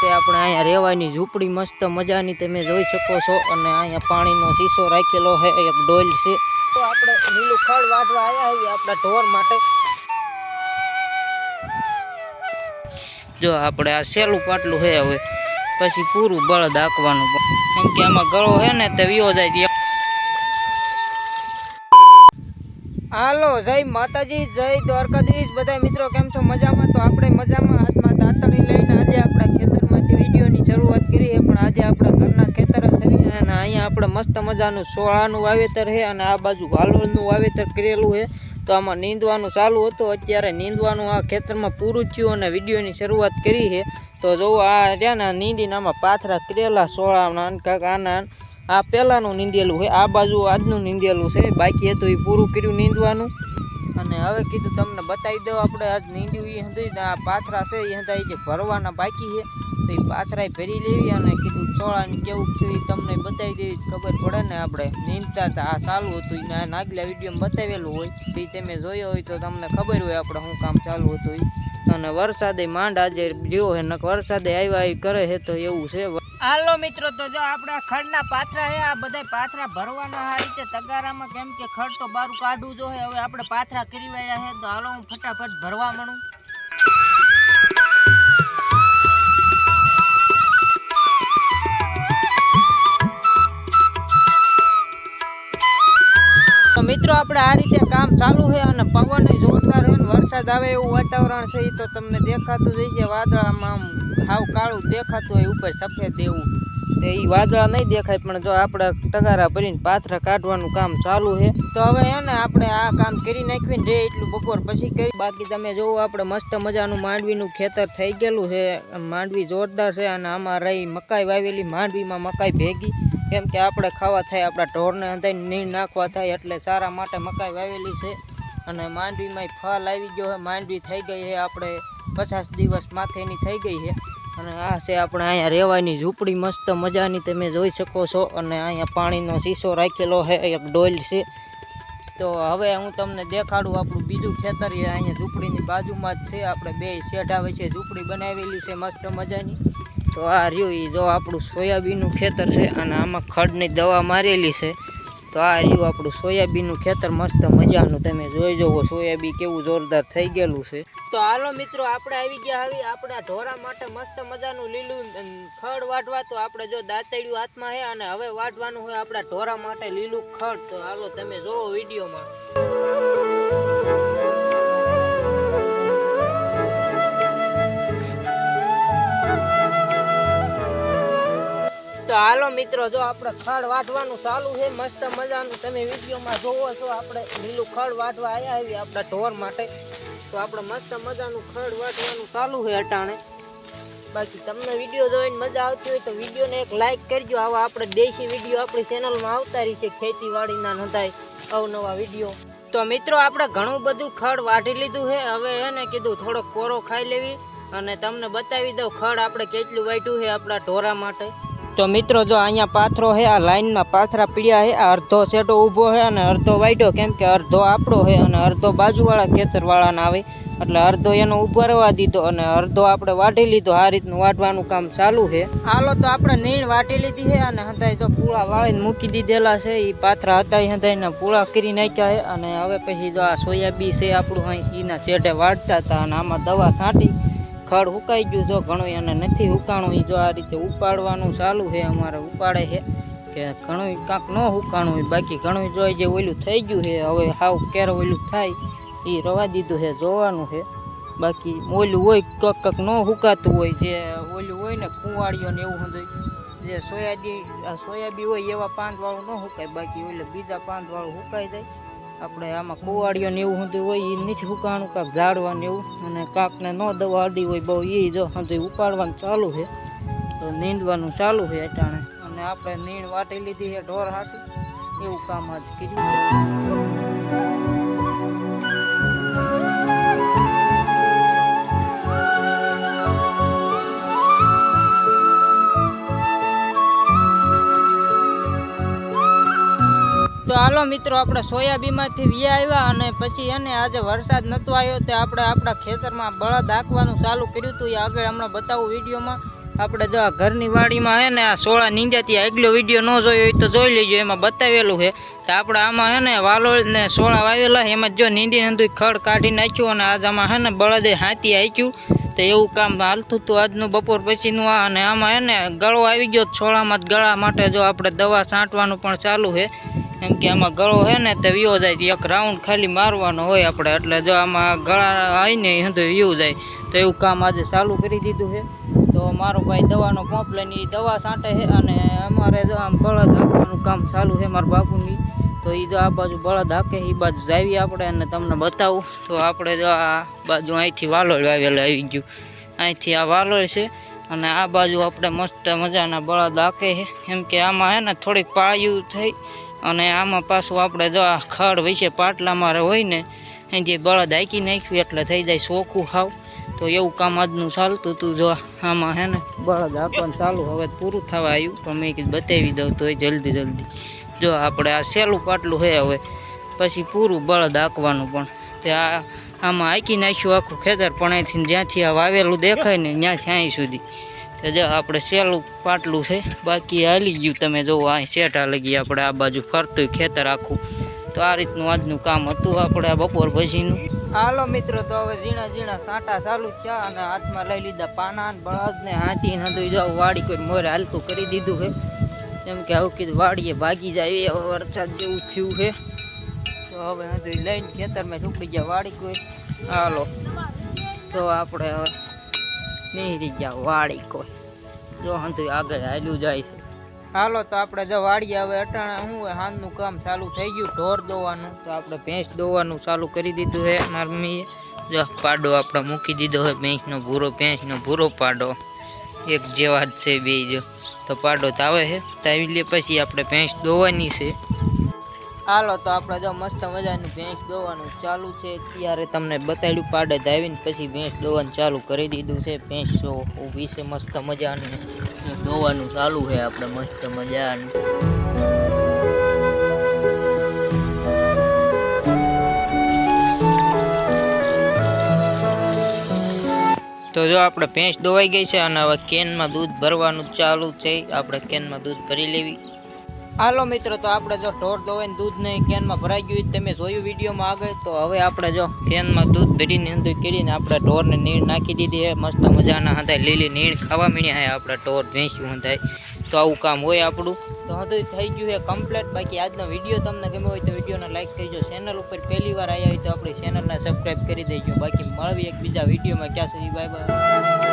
છે. આપણે અહીંયા રહેવાની ઝૂંપડી મસ્ત મજાની તમે જોઈ શકો છો. અને અહીંયા પાણીનો શીશો રાખેલો છે. એક ડોલ છે. તો આપણે લીલું ખડ વાટવા આવ્યા છીએ આપણા ઢોર માટે. જો આપણે આ સેલું પાટલું છે હવે. પછી પૂરું બળદ આંકવાનું કેમ કે આમાં ગળો છે ને તે વિયો જાય છે. હાલો, જય માતાજી, જય દ્વારકાધીશ. બધા મિત્રો કેમ છો? મજામાં? તો આપણે મજામાં હાથમાં દાંતણી લઈને આજે આપણા શરૂઆત કરી છે પણ આજે આપણા ઘરના ખેતર છે. અને અહીંયા આપણે મસ્ત મજાનું સોળાનું વાવેતર છે અને આ બાજુ વાલોળનું વાવેતર કરેલું છે. તો આમાં નીંદવાનું ચાલુ હતું. અત્યારે નીંદવાનું આ ખેતરમાં પૂરું થયું અને વિડીયોની શરૂઆત કરી છે. તો જોવો આ રહ્યા ને નીંદીને આમાં પાથરા કરેલા સોળાના કાંક આના આ પહેલાંનું નીંદેલું છે. આ બાજુ આજનું નીંદેલું છે. બાકી હતું એ પૂરું કર્યું નીંદવાનું. અને હવે કીધું તમને બતાવી દઉં આપણે આજ નીંદ્યું એ હતું આ પાથરા છે એ હતા જે ભરવાના બાકી છે. તો એ પાથરાય ભરી લેવી અને કીધું ચોળાને કેવું એ તમને બતાવી દેવી ખબર પડે ને આપણે. નીંદતા હતા આ ચાલુ હતું એ નાગલા વિડીયોમાં બતાવેલું હોય. એ તમે જોયો હોય તો તમને ખબર હોય આપણે શું કામ ચાલુ હતું અને વરસાદે માંડ આજે જેવો હે નક વરસાદે આવ્યા આવી કરે છે તો એવું છે. હાલો મિત્રો, તો જો આપણા ખડના પાથરા છે આ બધા પાથરા ભરવાના આ રીતે તગારામાં કેમ કે ખડ તો બારું કાઢવું જો હવે આપણે પાથરા કરી વાળ્યા છે તો હાલો હું ફટાફટ ભરવા માંડું તો મિત્રો, આપણે આ રીતે કામ ચાલુ છે અને પવન જોરદાર હોય વરસાદ આવે એવું વાતાવરણ છે એ તો તમને દેખાતું જ છે વાદળામાં આમ હાવ કાળું દેખાતું હોય, ઉપર સફેદ એવું. એ વાદળા નહીં દેખાય, પણ જો આપણે ટગારા ભરીને પાથરા કાઢવાનું કામ ચાલુ છે. તો હવે હે ને આપણે આ કામ કરી નાખ્યું ને જે એટલું બપોર પછી કરી. બાકી તમે જોવો, આપણે મસ્ત મજાનું માંડવીનું ખેતર થઈ ગયેલું છે. માંડવી જોરદાર છે અને આમાં રહી મકાઈ વાવેલી, માંડવીમાં મકાઈ ભેગી. કેમ કે આપણે ખાવા થાય, આપણા ઢોરને અંદર નીણ નાખવા થાય, એટલે સારા માટે મકાઈ વાવેલી છે. અને માંડવીમાં ફળ આવી ગયો છે, માંડવી થઈ ગઈ છે, આપણે પચાસ દિવસ માથેની થઈ ગઈ છે. અને આ છે આપણે અહીંયા રહેવાની ઝૂંપડી, મસ્ત મજાની, તમે જોઈ શકો છો. અને અહીંયા પાણીનો શીશો રાખેલો છે, એક ડોલ છે. તો હવે હું તમને દેખાડું આપણું બીજું ખેતર અહીંયા ઝૂંપડીની બાજુમાં જ છે. આપણે બે શેઢા વચ્ચે ઝૂંપડી બનાવેલી છે, મસ્ત મજાની. તો આ રહ્યું એ જો આપણું સોયાબીનનું ખેતર છે અને આમાં ખડની દવા મારેલી છે. તો આ રહ્યું આપણું સોયાબીનનું ખેતર, મસ્ત મજાનું. તમે જોઈ જવો, સોયાબીન કેવું જોરદાર થઈ ગયેલું છે. તો હાલો મિત્રો, આપણે આવી ગયા આવી આપણા ઢોરા માટે મસ્ત મજાનું લીલું ખડ વાટવા તો આપણે જો દાંતડિયું હાથમાં છે અને હવે વાટવાનું હોય આપણા ઢોરા માટે લીલું ખડ. તો હાલો તમે જોવો વિડીયોમાં. તો હાલો મિત્રો, જો આપણે ખડ વાટવાનું ચાલુ છે, મસ્ત મજાનું. તમે વિડીયોમાં જોવો છો, આપણે લીલું ખડ વાટવા આવ્યા આવી આપણા ઢોર માટે. તો આપણે મસ્ત મજાનું ખડ વાટવાનું ચાલુ છે અટાણે. બાકી તમને વીડિયો જોઈને મજા આવતી હોય તો વિડીયોને એક લાઇક કરજો. આવા આપણે દેશી વીડિયો આપણી ચેનલમાં આવતા રહી છે, ખેતીવાડીના નોંધાય અવનવા વીડિયો. તો મિત્રો, આપણે ઘણું બધું ખડ વાટી લીધું છે. હવે એને કીધું થોડોક કોરો ખાઈ લેવી અને તમને બતાવી દઉં ખડ આપણે કેટલું વાટ્યું છે આપણા ઢોરા માટે. તો મિત્રો, જો અહીંયા પાથરો છે, આ લાઈનમાં પાથરા પીડ્યા છે, આ અડધો છેટો ઊભો છે અને અડધો વાટ્યો કેમ કે અડધો આપણો છે અને અડધો બાજુવાળા ખેતરવાળાને આવે. એટલે અડધો એનો ઊભો રહેવા દીધો અને અડધો આપણે વાટી લીધો. આ રીતનું વાટવાનું કામ ચાલુ છે. હાલો તો આપણે નીણ વાટી લીધી છે અને હતાય તો પૂળા વાળીને મૂકી દીધેલા છે. એ પાથરા હતા હતાયના પૂળા કરી નાખ્યા છે અને હવે પછી જો આ સોયાબી છે આપણું અહીં એના છેડે વાટતા હતા અને આમાં દવા છાંટી. ખડ હુકાઈ ગયું જો ઘણું એને નથી ઉકાણું એ જો આ રીતે ઉપાડવાનું ચાલુ છે, અમારે ઉપાડે છે કે ઘણું કાંક ન હુકાણું હોય બાકી ઘણું જો જે ઓલું થઈ ગયું છે, હવે હાવ ક્યારે ઓલું થાય, એ રવા દીધું છે, જોવાનું છે. બાકી ઓલું હોય, કંક કંઈક ન હુકાતું હોય, જે ઓલું હોય ને કુંવાળીઓ ને એવું હોય, જે સોયાબી સોયાબી હોય, એવા પાંદવાળું ન હુકાય. બાકી ઓલે બીજા પાંદવાળું હુકાઈ જાય. આપણે આમાં કુવાડીઓ ને એવું સુધી હોય એ નથી ઉકાણું કાંક ઝાડવા ને એવું. અને કાંકને ન દવા અડી હોય બહુ એ જો સુધી ઉપાડવાનું ચાલુ છે. તો નીંદવાનું ચાલુ છે અટાણે. અને આપણે નીણ વાટી લીધી છે, ઢોર હાથી એવું કામ આજ કર્યું. તો મિત્રો, આપણે સોયાબીનમાંથી વ્યા આવ્યા અને પછી એને આજે વરસાદ નહોતો આવ્યો તે આપણે આપણા ખેતરમાં બળદ હાંકવાનું ચાલુ કર્યું હતું. એ આગળ હમણાં બતાવું વિડીયોમાં. આપણે જો આ ઘરની વાડીમાં હે ને આ સોળા નીંજાથી આગલો વીડિયો ન જોયો હોય તો જોઈ લેજો, એમાં બતાવેલું છે. તો આપણે આમાં હે ને વાલોળ ને સોળા વાવેલા એમાં જો નીંદી નંદુ ખડ કાઢી નાખ્યું અને આજ આમાં હે ને બળદે હાથી હાંચ્યું તો એવું કામ હાલતું હતું આજનું બપોર પછીનું આ અને આમાં હે ને ગળો આવી ગયો છોળામાં જ ગળા માટે જો આપણે દવા છાંટવાનું પણ ચાલુ છે. એમ કે આમાં ગળો છે ને તે વિયો જાય એક રાઉન્ડ ખાલી મારવાનો હોય આપણે. એટલે જો આમાં ગળા આવીને તો વિયું જાય. તો એવું કામ આજે ચાલુ કરી દીધું છે. તો મારો ભાઈ દવાનો પંપ લઈને એ દવા છાંટે છે અને અમારે જો આમ બળદ હાંકવાનું કામ ચાલુ છે મારા બાપુની. તો એ જો આ બાજુ બળદ હાકે એ બાજુ જાવી આપણે અને તમને બતાવું. તો આપણે જો આ બાજુ અહીંથી વાલોળ વાવેલું આવી ગયું. અહીંથી આ વાલોળ છે અને આ બાજુ આપણે મસ્ત મજાના બળદ હાકે છે. કેમ કે આમાં છે ને થોડીક પાળ્યું થઈ અને આમાં પાછું આપણે જો આ ખડ વિશે પાટલા મારે હોય ને જે બળદ હાકી નાખ્યું એટલે થઈ જાય ચોખ્ખું ખાવ તો એવું કામ આજનું ચાલતું હતું જો આમાં હે ને બળદ હાંકવાનું ચાલુ હવે પૂરું થવા આવ્યું. તો મેં કીધું બતાવી દઉં તો જલ્દી જલ્દી. જો આપણે આ સહેલું પાટલું છે હવે, પછી પૂરું બળદ હાંકવાનું પણ. તે આ આમાં હાંકી નાખ્યું આખું ખેતર પણ અહીંથી જ્યાંથી આ વાવેલું દેખાય ને, ત્યાંથી અહીં સુધી. જો આપણે સહેલું પાટલું છે, બાકી હાલી ગયું તમે જોવો અહીં શેઠા લગી આપણે આ બાજુ ફરતું ખેતર આખું. તો આ રીતનું આજનું કામ હતું આપણે આ બપોર પછીનું. હાલો મિત્રો, તો હવે ઝીણા ઝીણા સાંટા ચાલુ થયા અને હાથમાં લઈ લીધા પાના ને બળદ ને હાથી ને બધું જાવ વાડી કોઈ મોરે હાલતું કરી દીધું છે. એમ કે આવું કીધું, વાડીએ ભાગી જાય એ હવે વરસાદ જેવું થયું છે. તો હવે હજુ લઈને ખેતરમાં છૂપડી ગયા વાડી કોઈ. હાલો, તો આપણે હવે નીકળી ગયા વાડી કોઈ. જો હંતુ આગળ હાલ્યું જાય છે. હાલો તો આપણે જો વાડી આવે અટાણા શું હોય હાંજનું કામ ચાલુ થઈ ગયું, ઢોર દોવાનું. તો આપણે ભેંસ દોવાનું ચાલુ કરી દીધું છે મારી મમ્મીએ. જો પાડો આપણે મૂકી દીધો હોય ભેંસનો ભૂરો ભેંસનો ભૂરો પાડો. એક જેવા જ છે બે જો. તો પાડો તાવે છે તાવી લે પછી આપણે ભેંસ દોવાની છે. હાલો તો આપણે જો મસ્ત મજાનું ભેંસ દોવાનું ચાલુ છે. ત્યારે તમને બતાડ્યું પાડે ધાવીને પછી ભેંસ દોવાનું ચાલુ કરી દીધું છે. ભેંસ ઊભી છે મસ્ત મજાની. દોવાનું ચાલુ છે આપણે મસ્ત મજાનું. તો જો આપણે ભેંસ દોવાઈ ગઈ છે અને હવે કેનમાં દૂધ ભરવાનું ચાલુ છે. આપણે કેનમાં દૂધ ભરી લેવી. હાલો મિત્રો, તો આપણે જો ઢોર દોવાઈને દૂધ ને કેનમાં ભરાઈ ગયું તમે જોયું વિડીયોમાં આગળ? તો હવે આપણે જો કેનમાં દૂધ ભરીને અંદર કરીને આપણે ઢોરને નીણ નાખી દીધી છે મસ્ત મજાના હતા લીલી નીણ ખાવા મીણ્યા છે આપણે ઢોર ભેંસ્યું થાય તો આવું કામ હોય આપણું. તો હતું થઈ ગયું છે કમ્પ્લીટ બાકી આજનો વીડિયો તમને ગમ્યો હોય તો વિડીયોને લાઇક કરજો. ચેનલ ઉપર પહેલી વાર આવ્યા હોય તો આપણી ચેનલને સબસ્ક્રાઈબ કરી દેજો. બાકી મળવી એક બીજા વિડીયોમાં. ક્યાં સુધી? Bye bye